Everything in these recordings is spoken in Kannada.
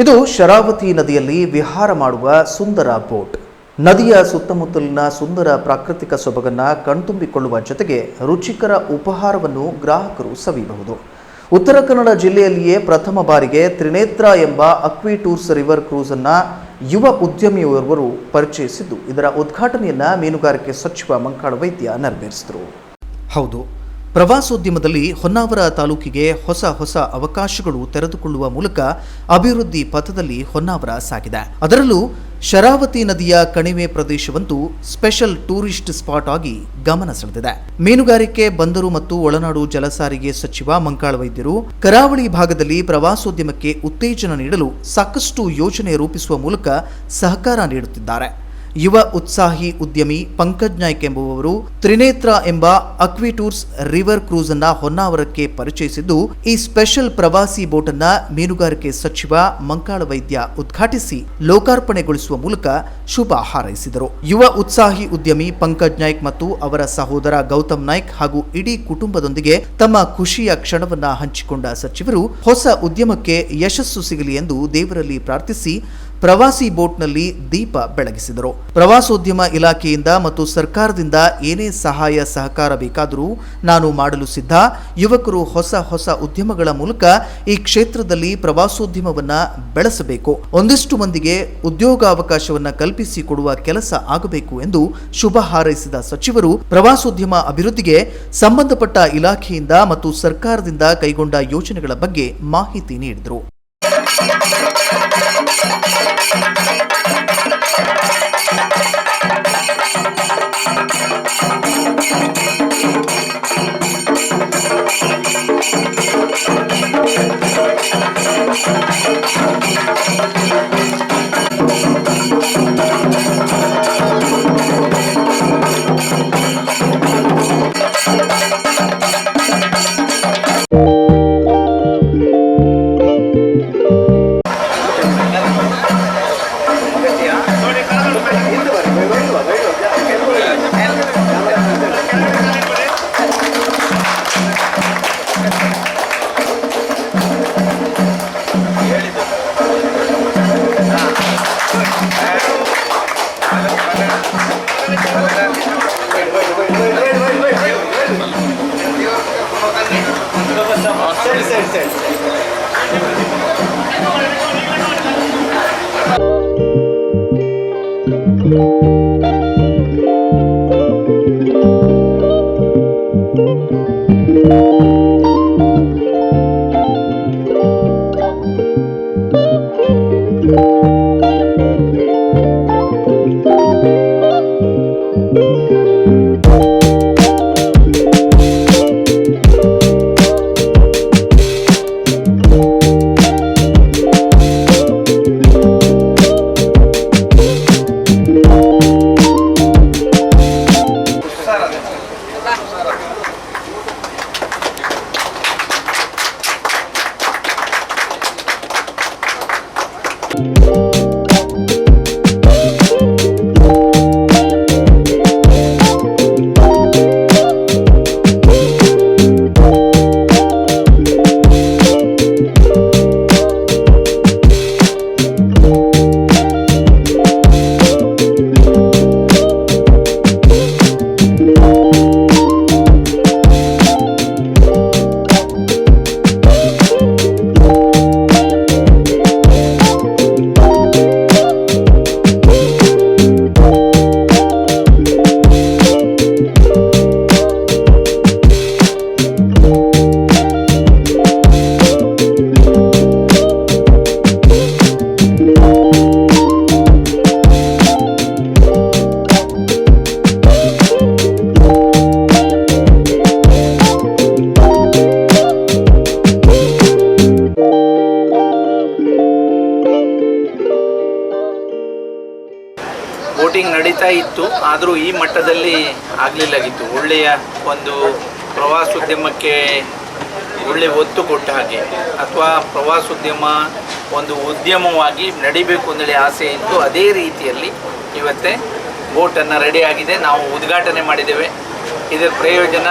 ಇದು ಶರಾವತಿ ನದಿಯಲ್ಲಿ ವಿಹಾರ ಮಾಡುವ ಸುಂದರ ಬೋಟ್. ನದಿಯ ಸುತ್ತಮುತ್ತಲಿನ ಸುಂದರ ಪ್ರಾಕೃತಿಕ ಸೊಬಗನ್ನ ಕಣ್ತುಂಬಿಕೊಳ್ಳುವ ಜೊತೆಗೆ ರುಚಿಕರ ಉಪಹಾರವನ್ನು ಗ್ರಾಹಕರು ಸವಿಯಬಹುದು. ಉತ್ತರ ಕನ್ನಡ ಜಿಲ್ಲೆಯಲ್ಲಿಯೇ ಪ್ರಥಮ ಬಾರಿಗೆ ತ್ರಿನೇತ್ರ ಎಂಬ ಅಕ್ವಿ ಟೂರ್ಸ್ ರಿವರ್ ಕ್ರೂಸನ್ನು ಯುವ ಉದ್ಯಮಿಯೋರ್ವರು ಪರಿಚಯಿಸಿದ್ದು, ಇದರ ಉದ್ಘಾಟನೆಯನ್ನ ಮೀನುಗಾರಿಕೆ ಸಚಿವ ಮಂಕಾಳ ವೈದ್ಯ ನೆರವೇರಿಸಿದರು. ಹೌದು ಪ್ರವಾಸೋದ್ಯಮದಲ್ಲಿ ಹೊನ್ನಾವರ ತಾಲೂಕಿಗೆ ಹೊಸ ಹೊಸ ಅವಕಾಶಗಳು ತೆರೆದುಕೊಳ್ಳುವ ಮೂಲಕ ಅಭಿವೃದ್ಧಿ ಪಥದಲ್ಲಿ ಹೊನ್ನಾವರ ಸಾಗಿದೆ. ಅದರಲ್ಲೂ ಶರಾವತಿ ನದಿಯ ಕಣಿವೆ ಪ್ರದೇಶವಂತೂ ಸ್ಪೆಷಲ್ ಟೂರಿಸ್ಟ್ ಸ್ಪಾಟ್ ಆಗಿ ಗಮನ ಸೆಳೆದಿದೆ. ಮೀನುಗಾರಿಕೆ, ಬಂದರು ಮತ್ತು ಒಳನಾಡು ಜಲಸಾರಿಗೆ ಸಚಿವ ಮಂಕಾಳ ವೈದ್ಯರು ಕರಾವಳಿ ಭಾಗದಲ್ಲಿ ಪ್ರವಾಸೋದ್ಯಮಕ್ಕೆ ಉತ್ತೇಜನ ನೀಡಲು ಸಾಕಷ್ಟು ಯೋಜನೆ ರೂಪಿಸುವ ಮೂಲಕ ಸಹಕಾರ ನೀಡುತ್ತಿದ್ದಾರೆ. ಯುವ ಉತ್ಸಾಹಿ ಉದ್ಯಮಿ ಪಂಕಜ್ ನಾಯ್ಕ್ ಎಂಬುವವರು ತ್ರಿನೇತ್ರ ಎಂಬ ಅಕ್ವಿಟೂರ್ಸ್ ರಿವರ್ ಕ್ರೂಸ್ ಅನ್ನ ಹೊನ್ನಾವರಕ್ಕೆ ಪರಿಚಯಿಸಿದ್ದು, ಈ ಸ್ಪೆಷಲ್ ಪ್ರವಾಸಿ ಬೋಟ್ ಅನ್ನ ಮೀನುಗಾರಿಕೆ ಸಚಿವ ಮಂಕಾಳ ವೈದ್ಯ ಉದ್ಘಾಟಿಸಿ ಲೋಕಾರ್ಪಣೆಗೊಳಿಸುವ ಮೂಲಕ ಶುಭ ಹಾರೈಸಿದರು. ಯುವ ಉತ್ಸಾಹಿ ಉದ್ಯಮಿ ಪಂಕಜ್ ನಾಯ್ಕ್ ಮತ್ತು ಅವರ ಸಹೋದರ ಗೌತಮ್ ನಾಯ್ಕ್ ಹಾಗೂ ಇಡೀ ಕುಟುಂಬದೊಂದಿಗೆ ತಮ್ಮ ಖುಷಿಯ ಕ್ಷಣವನ್ನ ಹಂಚಿಕೊಂಡ ಸಚಿವರು, ಹೊಸ ಉದ್ಯಮಕ್ಕೆ ಯಶಸ್ಸು ಸಿಗಲಿ ಎಂದು ದೇವರಲ್ಲಿ ಪ್ರಾರ್ಥಿಸಿ ಪ್ರವಾಸಿ ಬೋಟ್ನಲ್ಲಿ ದೀಪ ಬೆಳಗಿಸಿದರು. ಪ್ರವಾಸೋದ್ಯಮ ಇಲಾಖೆಯಿಂದ ಮತ್ತು ಸರ್ಕಾರದಿಂದ ಏನೇ ಸಹಾಯ ಸಹಕಾರ ಬೇಕಾದರೂ ನಾನು ಮಾಡಲು ಸಿದ್ಧ. ಯುವಕರು ಹೊಸ ಹೊಸ ಉದ್ಯಮಗಳ ಮೂಲಕ ಈ ಕ್ಷೇತ್ರದಲ್ಲಿ ಪ್ರವಾಸೋದ್ಯಮವನ್ನ ಬೆಳೆಸಬೇಕು. ಒಂದಿಷ್ಟು ಮಂದಿಗೆ ಉದ್ಯೋಗಾವಕಾಶವನ್ನ ಕಲ್ಪಿಸಿಕೊಡುವ ಕೆಲಸ ಆಗಬೇಕು ಎಂದು ಶುಭ ಹಾರೈಸಿದ ಸಚಿವರು, ಪ್ರವಾಸೋದ್ಯಮ ಅಭಿವೃದ್ಧಿಗೆ ಸಂಬಂಧಪಟ್ಟ ಇಲಾಖೆಯಿಂದ ಮತ್ತು ಸರ್ಕಾರದಿಂದ ಕೈಗೊಂಡ ಯೋಜನೆಗಳ ಬಗ್ಗೆ ಮಾಹಿತಿ ನೀಡಿದರು. Thank you. ನಡೀತಾ ಇತ್ತು, ಆದರೂ ಈ ಮಟ್ಟದಲ್ಲಿ ಆಗಲಿಲ್ಲಾಗಿತ್ತು. ಒಳ್ಳೆಯ ಒಂದು ಪ್ರವಾಸೋದ್ಯಮಕ್ಕೆ ಒಳ್ಳೆ ಒತ್ತು ಕೊಟ್ಟ ಹಾಗೆ. ಅಥವಾ ಪ್ರವಾಸೋದ್ಯಮ ಒಂದು ಉದ್ಯಮವಾಗಿ ನಡಿಬೇಕು ಅಂತೇಳಿ ಆಸೆ ಇತ್ತು. ಅದೇ ರೀತಿಯಲ್ಲಿ ಇವತ್ತೇ ಬೋಟನ್ನು ರೆಡಿ ಆಗಿದೆ. ನಾವು ಉದ್ಘಾಟನೆ ಮಾಡಿದ್ದೇವೆ. ಇದರ ಪ್ರಯೋಜನ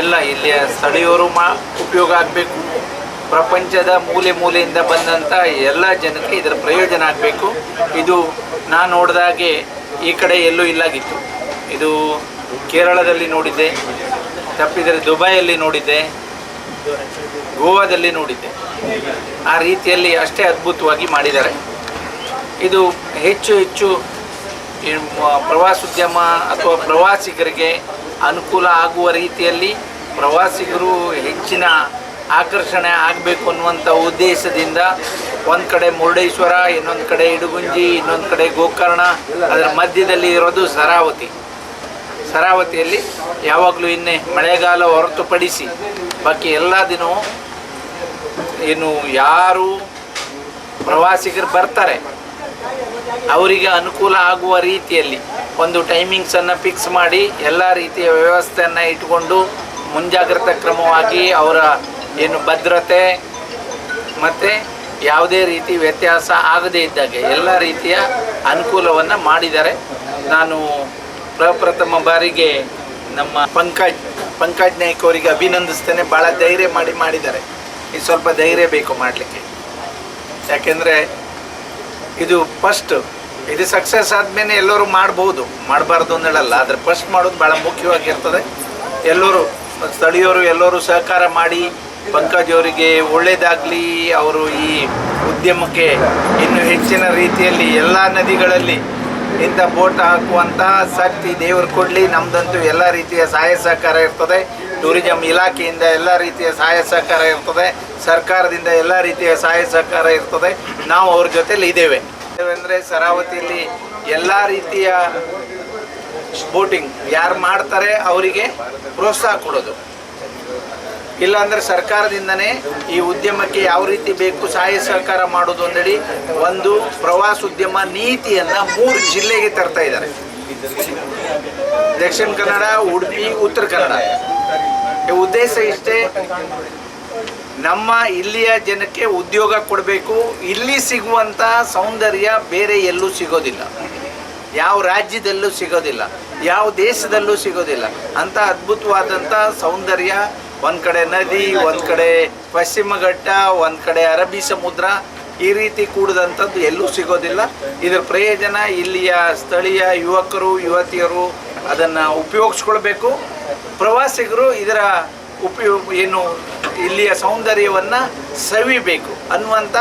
ಎಲ್ಲ ಇಲ್ಲಿಯ ಸ್ಥಳೀಯರು ಮಾ ಉಪಯೋಗ ಆಗಬೇಕು. ಪ್ರಪಂಚದ ಮೂಲೆ ಮೂಲೆಯಿಂದ ಬಂದಂಥ ಎಲ್ಲ ಜನಕ್ಕೆ ಇದರ ಪ್ರಯೋಜನ ಆಗಬೇಕು. ಇದು ನಾನು ನೋಡಿದಾಗೆ ಈ ಕಡೆ ಎಲ್ಲೂ ಇಲ್ಲಾಗಿತ್ತು. ಇದು ಕೇರಳದಲ್ಲಿ ನೋಡಿದ್ದೆ, ತಪ್ಪಿದರೆ ದುಬೈಯಲ್ಲಿ ನೋಡಿದ್ದೆ, ಗೋವಾದಲ್ಲಿ ನೋಡಿದ್ದೆ. ಆ ರೀತಿಯಲ್ಲಿ ಅಷ್ಟೇ ಅದ್ಭುತವಾಗಿ ಮಾಡಿದ್ದಾರೆ. ಇದು ಹೆಚ್ಚು ಹೆಚ್ಚು ಪ್ರವಾಸೋದ್ಯಮ ಅಥವಾ ಪ್ರವಾಸಿಗರಿಗೆ ಅನುಕೂಲ ಆಗುವ ರೀತಿಯಲ್ಲಿ ಪ್ರವಾಸಿಗರು ಹೆಚ್ಚಿನ ಆಕರ್ಷಣೆ ಆಗಬೇಕು ಅನ್ನುವಂಥ ಉದ್ದೇಶದಿಂದ ಒಂದು ಕಡೆ ಮುರುಡೇಶ್ವರ, ಇನ್ನೊಂದು ಕಡೆ ಇಡುಗುಂಜಿ, ಇನ್ನೊಂದು ಕಡೆ ಗೋಕರ್ಣ, ಅದರ ಮಧ್ಯದಲ್ಲಿ ಇರೋದು ಸರಾವತಿ. ಸರಾವತಿಯಲ್ಲಿ ಯಾವಾಗಲೂ ಇನ್ನೇ ಮಳೆಗಾಲ ಹೊರತುಪಡಿಸಿ ಬಾಕಿ ಎಲ್ಲ ದಿನವೂ ಏನು ಯಾರು ಪ್ರವಾಸಿಗರು ಬರ್ತಾರೆ. ಅವರಿಗೆ ಅನುಕೂಲ ಆಗುವ ರೀತಿಯಲ್ಲಿ ಒಂದು ಟೈಮಿಂಗ್ಸನ್ನು ಫಿಕ್ಸ್ ಮಾಡಿ ಎಲ್ಲ ರೀತಿಯ ವ್ಯವಸ್ಥೆಯನ್ನು ಇಟ್ಕೊಂಡು ಮುಂಜಾಗ್ರತಾ ಕ್ರಮವಾಗಿ ಅವರ ಏನು ಭದ್ರತೆ ಮತ್ತು ಯಾವುದೇ ರೀತಿ ವ್ಯತ್ಯಾಸ ಆಗದೇ ಇದ್ದಾಗೆ ಎಲ್ಲ ರೀತಿಯ ಅನುಕೂಲವನ್ನು ಮಾಡಿದ್ದಾರೆ ನಾನು ಪ್ರಪ್ರಥಮ ಬಾರಿಗೆ ನಮ್ಮ ಪಂಕಜ್ ಪಂಕಜ್ ನಾಯ್ಕ ಅವರಿಗೆ ಅಭಿನಂದಿಸ್ತೇನೆ. ಭಾಳ ಧೈರ್ಯ ಮಾಡಿ ಮಾಡಿದ್ದಾರೆ. ಇದು ಸ್ವಲ್ಪ ಧೈರ್ಯ ಬೇಕು ಮಾಡಲಿಕ್ಕೆ. ಯಾಕೆಂದರೆ ಇದು ಫಸ್ಟ್ ಇದು ಸಕ್ಸಸ್ ಆದಮೇಲೆ ಎಲ್ಲರೂ ಮಾಡ್ಬೋದು. ಮಾಡಬಾರ್ದು ಹೇಳಲ್ಲ. ಆದರೆ ಫಸ್ಟ್ ಮಾಡೋದು ಭಾಳ ಮುಖ್ಯವಾಗಿರ್ತದೆ. ಎಲ್ಲರೂ, ಸ್ಥಳೀಯರು ಎಲ್ಲರೂ ಸಹಕಾರ ಮಾಡಿ ಪಂಕಜ್ ಅವರಿಗೆ ಒಳ್ಳೆಯದಾಗಲಿ ಅವರು ಈ ಉದ್ಯಮಕ್ಕೆ ಇನ್ನು ಹೆಚ್ಚಿನ ರೀತಿಯಲ್ಲಿ ಎಲ್ಲ ನದಿಗಳಲ್ಲಿ ಇಂಥ ಬೋಟ್ ಹಾಕುವಂಥ ಶಕ್ತಿ ದೇವರು ಕೊಡಲಿ. ನಮ್ಮದಂತೂ ಎಲ್ಲ ರೀತಿಯ ಸಹಾಯ ಸಹಕಾರ ಇರ್ತದೆ. ಟೂರಿಸಂ ಇಲಾಖೆಯಿಂದ ಎಲ್ಲ ರೀತಿಯ ಸಹಾಯ ಸಹಕಾರ ಇರ್ತದೆ. ಸರ್ಕಾರದಿಂದ ಎಲ್ಲ ರೀತಿಯ ಸಹಾಯ ಸಹಕಾರ ಇರ್ತದೆ. ನಾವು ಅವ್ರ ಜೊತೆಲಿ ಇದ್ದೇವೆ. ಅಂದರೆ ಸರಾವತಿಯಲ್ಲಿ ಎಲ್ಲ ರೀತಿಯ ಬೋಟಿಂಗ್ ಯಾರು ಮಾಡ್ತಾರೆ, ಅವರಿಗೆ ಪ್ರೋತ್ಸಾಹ ಕೊಡೋದು. ಇಲ್ಲಾಂದ್ರೆ ಸರ್ಕಾರದಿಂದನೇ ಈ ಉದ್ಯಮಕ್ಕೆ ಯಾವ ರೀತಿ ಬೇಕು ಸಹಾಯ ಸಹಕಾರ ಮಾಡೋದು ಅಂದೇಳಿ ಒಂದು ಪ್ರವಾಸೋದ್ಯಮ ನೀತಿಯನ್ನ ಮೂರು ಜಿಲ್ಲೆಗೆ ತರ್ತಾ ಇದ್ದಾರೆ. ದಕ್ಷಿಣ ಕನ್ನಡ, ಉಡುಪಿ, ಉತ್ತರ ಕನ್ನಡ. ಉದ್ದೇಶ ಇಷ್ಟೇ, ನಮ್ಮ ಇಲ್ಲಿಯ ಜನಕ್ಕೆ ಉದ್ಯೋಗ ಕೊಡಬೇಕು. ಇಲ್ಲಿ ಸಿಗುವಂಥ ಸೌಂದರ್ಯ ಬೇರೆ ಎಲ್ಲೂ ಸಿಗೋದಿಲ್ಲ. ಯಾವ ರಾಜ್ಯದಲ್ಲೂ ಸಿಗೋದಿಲ್ಲ. ಯಾವ ದೇಶದಲ್ಲೂ ಸಿಗೋದಿಲ್ಲ. ಅಂಥ ಅದ್ಭುತವಾದಂಥ ಸೌಂದರ್ಯ ಒಂದು ಕಡೆ ನದಿ, ಒಂದು ಕಡೆ ಪಶ್ಚಿಮ ಘಟ್ಟ, ಒಂದು ಕಡೆ ಅರಬ್ಬಿ ಸಮುದ್ರ. ಈ ರೀತಿ ಕೂಡಿದಂಥದ್ದು ಎಲ್ಲೂ ಸಿಗೋದಿಲ್ಲ. ಇದರ ಪ್ರಯೋಜನ ಇಲ್ಲಿಯ ಸ್ಥಳೀಯ ಯುವಕರು, ಯುವತಿಯರು ಅದನ್ನು ಉಪಯೋಗಿಸ್ಕೊಳ್ಬೇಕು. ಪ್ರವಾಸಿಗರು ಇದರ ಉಪಯೋಗ, ಏನು, ಇಲ್ಲಿಯ ಸೌಂದರ್ಯವನ್ನು ಸವಿಬೇಕು ಅನ್ನುವಂಥ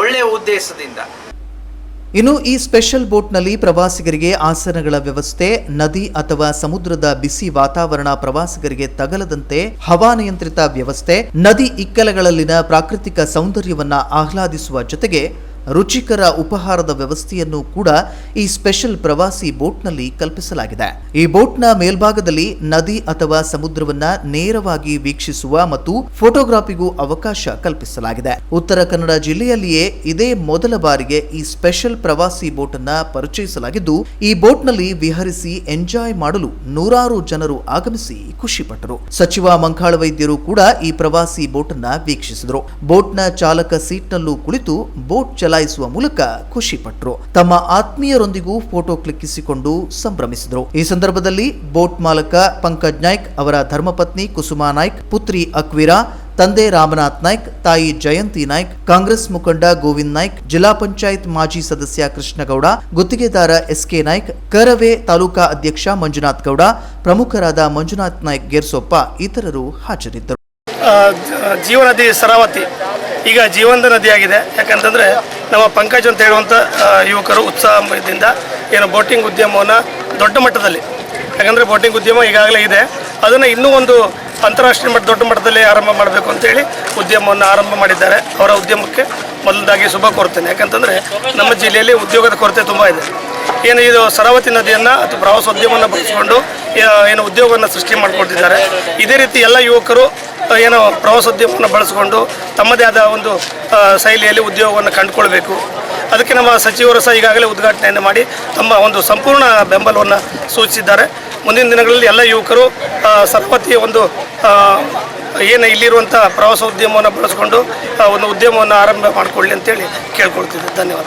ಒಳ್ಳೆಯ ಉದ್ದೇಶದಿಂದ. ಇನ್ನು ಈ ಸ್ಪೆಷಲ್ ಬೋಟ್ನಲ್ಲಿ ಪ್ರವಾಸಿಗರಿಗೆ ಆಸನಗಳ ವ್ಯವಸ್ಥೆ, ನದಿ ಅಥವಾ ಸಮುದ್ರದ ಬಿಸಿ ವಾತಾವರಣ ಪ್ರವಾಸಿಗರಿಗೆ ತಗಲದಂತೆ ಹವಾನಿಯಂತ್ರಿತ ವ್ಯವಸ್ಥೆ, ನದಿ ಇಕ್ಕಲಗಳಲ್ಲಿನ ಪ್ರಾಕೃತಿಕ ಸೌಂದರ್ಯವನ್ನ ಆಹ್ಲಾದಿಸುವ ಜೊತೆಗೆ ರುಚಿಕರ ಉಪಹಾರದ ವ್ಯವಸ್ಥೆಯನ್ನು ಕೂಡ ಈ ಸ್ಪೆಷಲ್ ಪ್ರವಾಸಿ ಬೋಟ್ನಲ್ಲಿ ಕಲ್ಪಿಸಲಾಗಿದೆ. ಈ ಬೋಟ್ನ ಮೇಲ್ಭಾಗದಲ್ಲಿ ನದಿ ಅಥವಾ ಸಮುದ್ರವನ್ನ ನೇರವಾಗಿ ವೀಕ್ಷಿಸುವ ಮತ್ತು ಫೋಟೋಗ್ರಾಫಿಗೂ ಅವಕಾಶ ಕಲ್ಪಿಸಲಾಗಿದೆ. ಉತ್ತರ ಕನ್ನಡ ಜಿಲ್ಲೆಯಲ್ಲಿಯೇ ಇದೇ ಮೊದಲ ಬಾರಿಗೆ ಈ ಸ್ಪೆಷಲ್ ಪ್ರವಾಸಿ ಬೋಟ್ ಅನ್ನ ಪರಿಚಯಿಸಲಾಗಿದ್ದು, ಈ ಬೋಟ್ನಲ್ಲಿ ವಿಹರಿಸಿ ಎಂಜಾಯ್ ಮಾಡಲು ನೂರಾರು ಜನರು ಆಗಮಿಸಿ ಖುಷಿಪಟ್ಟರು. ಸಚಿವ ಮಂಕಾಳ ವೈದ್ಯರು ಕೂಡ ಈ ಪ್ರವಾಸಿ ಬೋಟ್ ಅನ್ನ ವೀಕ್ಷಿಸಿದರು. ಬೋಟ್ನ ಚಾಲಕ ಸೀಟ್ನಲ್ಲೂ ಕುಳಿತು ಬೋಟ್ ಚಲಾಯಿಸುವ ಮೂಲಕ ಖುಷಿಪಟ್ಟರು ತಮ್ಮ ಆತ್ಮೀಯರೊಂದಿಗೂ ಫೋಟೋ ಕ್ಲಿಕ್ಕಿಸಿಕೊಂಡು ಸಂಭ್ರಮಿಸಿದರು. ಈ ಸಂದರ್ಭದಲ್ಲಿ ಬೋಟ್ ಮಾಲಕ ಪಂಕಜ್ ನಾಯ್ಕ್, ಅವರ ಧರ್ಮಪತ್ನಿ ಕುಸುಮಾ ನಾಯ್ಕ್, ಪುತ್ರಿ ಅಕ್ವಿರಾ, ತಂದೆ ರಾಮನಾಥ್ ನಾಯ್ಕ್, ತಾಯಿ ಜಯಂತಿ ನಾಯ್ಕ್, ಕಾಂಗ್ರೆಸ್ ಮುಖಂಡ ಗೋವಿಂದ್ ನಾಯ್ಕ್, ಜಿಲ್ಲಾ ಪಂಚಾಯತ್ ಮಾಜಿ ಸದಸ್ಯ ಕೃಷ್ಣಗೌಡ, ಗುತ್ತಿಗೆದಾರ ಎಸ್ಕೆ ನಾಯ್ಕ್, ಕರವೇ ತಾಲೂಕಾ ಅಧ್ಯಕ್ಷ ಮಂಜುನಾಥ್ ಗೌಡ, ಪ್ರಮುಖರಾದ ಮಂಜುನಾಥ್ ನಾಯ್ಕ್ ಗೇರ್ಸೋಪ್ಪ, ಇತರರು ಹಾಜರಿದ್ದರು. ಜೀವನದಿ ಸರಾವತಿ. ಈಗ ಜೀವಂತ ನದಿಯಾಗಿದೆ. ಯಾಕಂತಂದರೆ ನಮ್ಮ ಪಂಕಜ್ ಅಂತ ಹೇಳುವಂಥ ಯುವಕರು ಉತ್ಸಾಹದಿಂದ ಏನು ಬೋಟಿಂಗ್ ಉದ್ಯಮವನ್ನು ದೊಡ್ಡ ಮಟ್ಟದಲ್ಲಿ, ಯಾಕಂದರೆ ಬೋಟಿಂಗ್ ಉದ್ಯಮ ಈಗಾಗಲೇ ಇದೆ. ಅದನ್ನು ಇನ್ನೂ ಒಂದು ಅಂತಾರಾಷ್ಟ್ರೀಯ ಮಟ್ಟ, ದೊಡ್ಡ ಮಟ್ಟದಲ್ಲಿ ಆರಂಭ ಮಾಡಬೇಕು ಅಂತೇಳಿ ಉದ್ಯಮವನ್ನು ಆರಂಭ ಮಾಡಿದ್ದಾರೆ. ಅವರ ಉದ್ಯಮಕ್ಕೆ ಮೊದಲದಾಗಿ ಶುಭ ಕೋರ್ತೇನೆ. ಯಾಕಂತಂದರೆ ನಮ್ಮ ಜಿಲ್ಲೆಯಲ್ಲಿ ಉದ್ಯೋಗದ ಕೊರತೆ ತುಂಬ ಇದೆ. ಏನು ಇದು ಸರಾವತಿ ನದಿಯನ್ನು ಅಥವಾ ಪ್ರವಾಸೋದ್ಯಮವನ್ನು ಬಳಸಿಕೊಂಡು ಏನು ಉದ್ಯೋಗವನ್ನು ಸೃಷ್ಟಿ ಮಾಡಿಕೊಡ್ತಿದ್ದಾರೆ ಇದೇ ರೀತಿ ಎಲ್ಲ ಯುವಕರು ಏನು ಪ್ರವಾಸೋದ್ಯಮವನ್ನು ಬಳಸಿಕೊಂಡು ತಮ್ಮದೇ ಆದ ಒಂದು ಶೈಲಿಯಲ್ಲಿ ಉದ್ಯೋಗವನ್ನು ಕಂಡುಕೊಳ್ಬೇಕು. ಅದಕ್ಕೆ ನಮ್ಮ ಸಚಿವರು ಸಹ ಈಗಾಗಲೇ ಉದ್ಘಾಟನೆಯನ್ನು ಮಾಡಿ ತಮ್ಮ ಒಂದು ಸಂಪೂರ್ಣ ಬೆಂಬಲವನ್ನು ಸೂಚಿಸಿದ್ದಾರೆ. ಮುಂದಿನ ದಿನಗಳಲ್ಲಿ ಎಲ್ಲ ಯುವಕರು ಸರಪತಿಯ ಒಂದು ಏನು ಇಲ್ಲಿರುವಂಥ ಪ್ರವಾಸೋದ್ಯಮವನ್ನು ಬಳಸಿಕೊಂಡು ಒಂದು ಉದ್ಯಮವನ್ನು ಆರಂಭ ಮಾಡಿಕೊಳ್ಳಿ ಅಂತೇಳಿ ಕೇಳ್ಕೊಳ್ತಿದ್ದೆ. ಧನ್ಯವಾದ.